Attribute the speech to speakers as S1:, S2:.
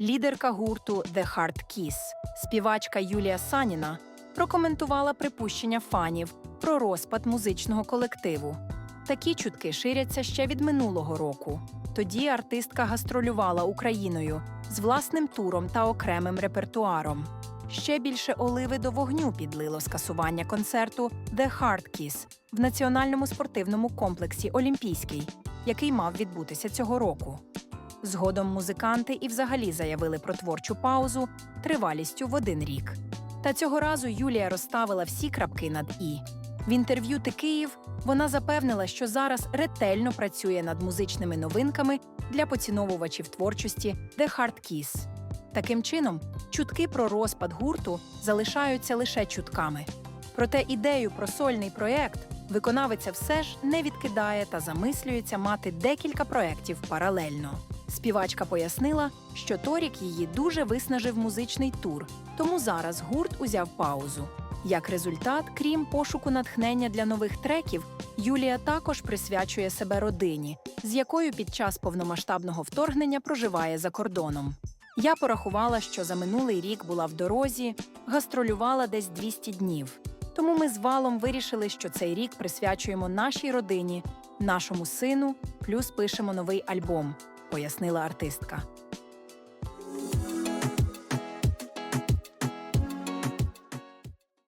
S1: Лідерка гурту The Hard Kiss, співачка Юлія Саніна, прокоментувала припущення фанів про розпад музичного колективу. Такі чутки ширяться ще від минулого року. Тоді артистка гастролювала Україною з власним туром та окремим репертуаром. Ще більше оливи до вогню підлило скасування концерту The Hard Kiss в національному спортивному комплексі Олімпійський, який мав відбутися цього року. Згодом музиканти і взагалі заявили про творчу паузу тривалістю в один рік. Та цього разу Юлія розставила всі крапки над і. В інтерв'ю «Ти Київ вона запевнила, що зараз ретельно працює над музичними новинками для поціновувачів творчості The Hard Kiss. Таким чином, чутки про розпад гурту залишаються лише чутками. Проте ідею про сольний проєкт виконавиця все ж не відкидає та замислюється мати декілька проєктів паралельно. Співачка пояснила, що торік її дуже виснажив музичний тур, тому зараз гурт узяв паузу. Як результат, крім пошуку натхнення для нових треків, Юлія також присвячує себе родині, з якою під час повномасштабного вторгнення проживає за кордоном. Я порахувала, що за минулий рік була в дорозі, гастролювала десь 200 днів. Тому ми з валом вирішили, що цей рік присвячуємо нашій родині, нашому сину, плюс пишемо новий альбом, пояснила артистка.